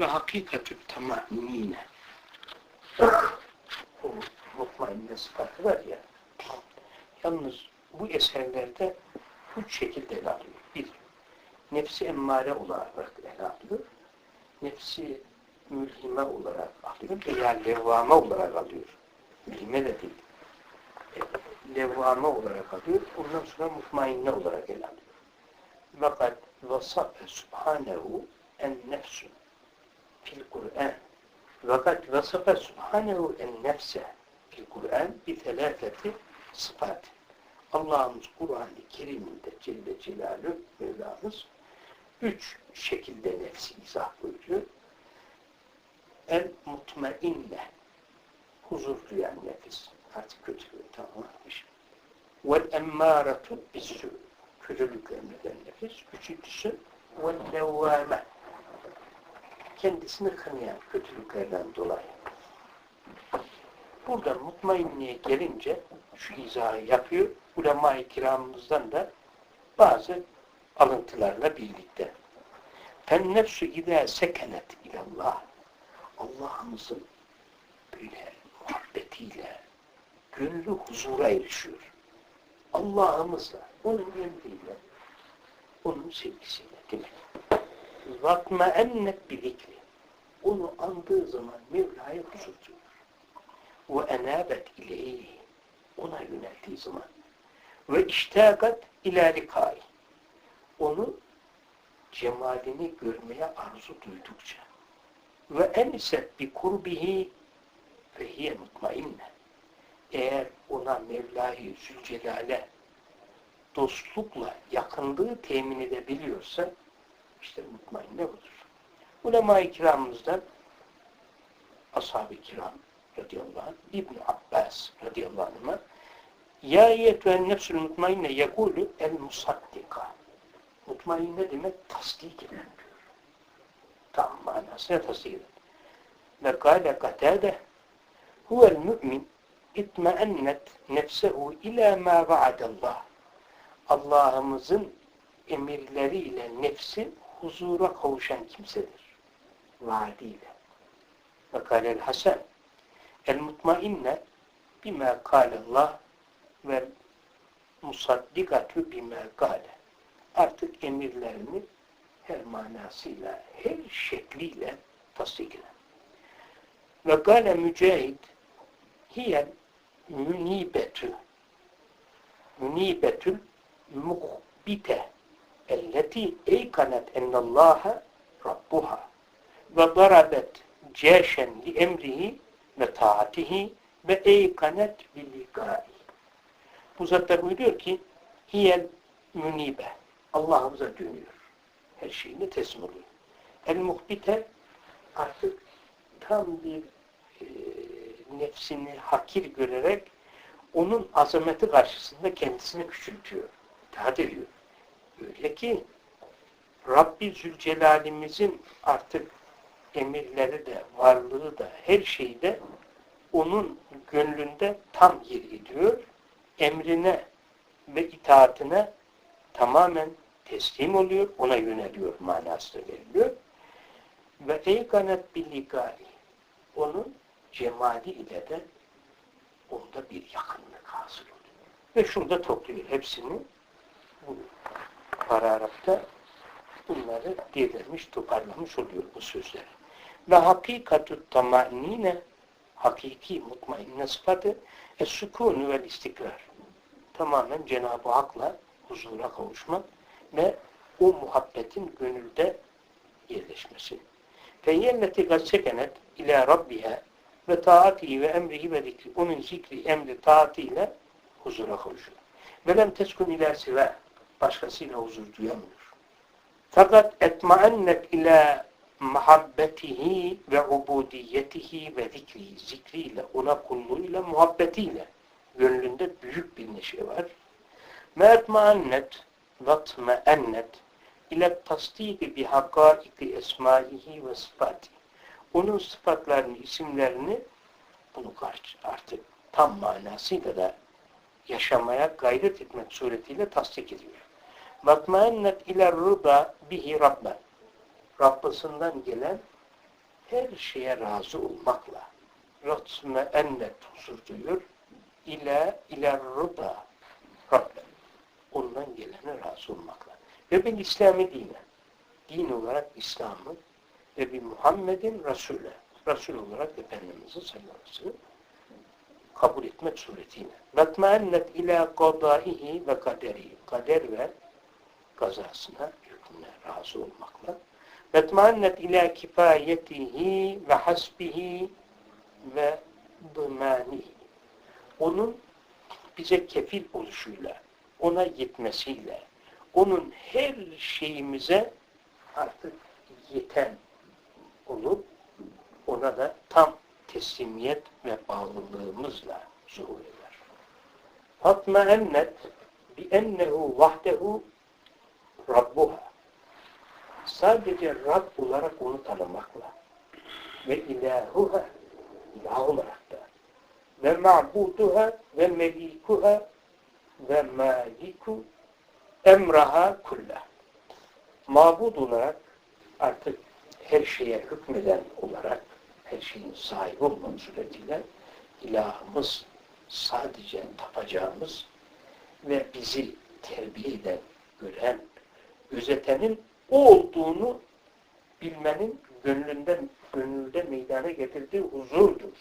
ve hakikatü tamamine. O mutmainne sıfatı var ya. Yalnız bu eserlerde üç şekilde ele alıyor. Bir, nefsi emmare olarak ele alıyor. Nefsi mülhime olarak alıyor veya levvame olarak alıyor. Mülhime de değil. E, levvame olarak alıyor. Ondan sonra mutmainne olarak ele alıyor. Fakat vasafe subhanehu en nefsu fil Kur'an. Fakat vasafe subhanehu en nefse fil Kur'an bi telafeti sıfat. Allah'ımız Kur'an-ı Kerim'inde Celle Celaluhu Mevlamız üç şekilde nefsi izah buyuruyor. El mutmainne huzur duyan nefis. Artık kötülüğü tamamlamış. Vel emmâretu bissû kötülük emreden nefis. Üçüncüsü vel levvâme kendisini kınayan kötülüklerden dolayı. Burada mutmainneye gelince şu izahı yapıyor. Ulema-i kiramımızdan da bazı alıntılarla birlikte. Fennefsü idâ sekenet ilallah. Allah'ımızın böyle muhabbetiyle gönlü huzura erişiyor. Allah'ımızla, onun emriyle, onun sevgisiyle demek. Vatma ennet bilikli. Onu andığı zaman Mevla'ya huzur duyuyor. Ve enabet ileyhi. Ona yöneldiği zaman. Ve iştakat ilalikai. Onu cemalini görmeye arzu duydukça. Ve eniset bi kurbihi ve hiye mutmainne. Eğer ona Mevla-i Zülcelal'e dostlukla yakınlığı temin edebiliyorsa işte mutmainne budur. Ulema-i kiramımızdan ashab-ı kiram radıyallahu anh, İbn Abbas radıyallahu anh'a Ya yetüen nefsül mutmainne yekulu el musaddika Mutmainne demek tasdik eden diyor. Tam manasına tasdik eden. Ve gâle katâde huvel mü'min itmeennet nefsehu ila ma vaadallah. Allah'ımızın emirleriyle nefsi huzura kavuşan kimsedir. Vaadiyle. Ve kâlel hasen el mutmainne bima kâlallah ve musaddikatü bima kâle. Artık emirlerini her manasıyla, her şekliyle tasdik eden. Ve gâle mücahid hiyel münibetü münibetül muhbite elleti eykanet ennallâhe rabbuha ve darabet ceşen li emrihi ve taatihi ve eykanet bilikai. Bu zatlar buyuruyor ki hiyel münibe. Allah'ımıza dönüyor. Her şeyini teslim oluyor. El muhbite artık tam bir e, nefsini hakir görerek onun azameti karşısında kendisini küçültüyor. İtaat ediyor. Öyle ki Rabbi Zülcelal'imizin artık emirleri de, varlığı da, her şeyi de onun gönlünde tam yer ediyor. Emrine ve itaatine tamamen teslim oluyor, ona yöneliyor manası veriliyor. Ve eyganet billigali onun cemali ile de onda bir yakınlık hasıl oluyor. Ve şurada topluyor hepsini bu paragrafta bunları delirmiş, toparlamış oluyor bu sözleri. Ve hakikatü tamannine hakiki mutmainne sıfatı es-sükûnü vel istikrar. Tamamen Cenab-ı Hak'la huzura kavuşmak ve o muhabbetin gönülde yerleşmesi. Feyyelleti gazsekenet ila rabbiha ve taati ve emrihi ve zikri. Onun zikri, emri, taatiyle huzura kavuşuyor. Ve lem teskun ila sive. Başkasıyla huzur duyamıyor. Fakat etmaennet ila muhabbetihi ve ubudiyetihi ve zikri. Zikriyle, ona kulluğuyla, muhabbetiyle gönlünde büyük bir neşe var. Me etmaennet vatmeennet ile tasdiki bi hakaiki esmaihi ve sıfati. Onun sıfatlarını, isimlerini bunu artık tam manasıyla da yaşamaya gayret etmek suretiyle tasdik ediyor. Vatmaennet ile rıda bihi rabben. Rabbisinden gelen her şeye razı olmakla ratme ennet huzur duyur ila ila rıda Rabbim. Ondan gelene razı olmakla. Ve ben İslami dine, din olarak İslam'ı ve bir Muhammed'in Resulü, Resul olarak Efendimiz'i sallallahu aleyhi ve kabul etmek suretiyle. Vetmaennet ila kadaihi ve kaderi. Kader ve kazasına, hükmüne razı olmakla. Vetmaennet ila kifayetihi ve hasbihi ve dımanihi. Onun bize kefil oluşuyla, ona yetmesiyle, onun her şeyimize artık yeten olup ona da tam teslimiyet ve bağlılığımızla zuhur eder. Fatma ennet bi ennehu vahdehu Rabbuha. Sadece Rab olarak onu tanımakla ve ilahuha ilah olarak da ve ma'buduha ve melikuha ve maliku emraha kullah. Mabud olarak artık her şeye hükmeden olarak her şeyin sahibi olmak suretiyle ilahımız sadece tapacağımız ve bizi terbiye eden, gören, gözetenin o olduğunu bilmenin gönlünden, gönülde meydana getirdiği huzurdur.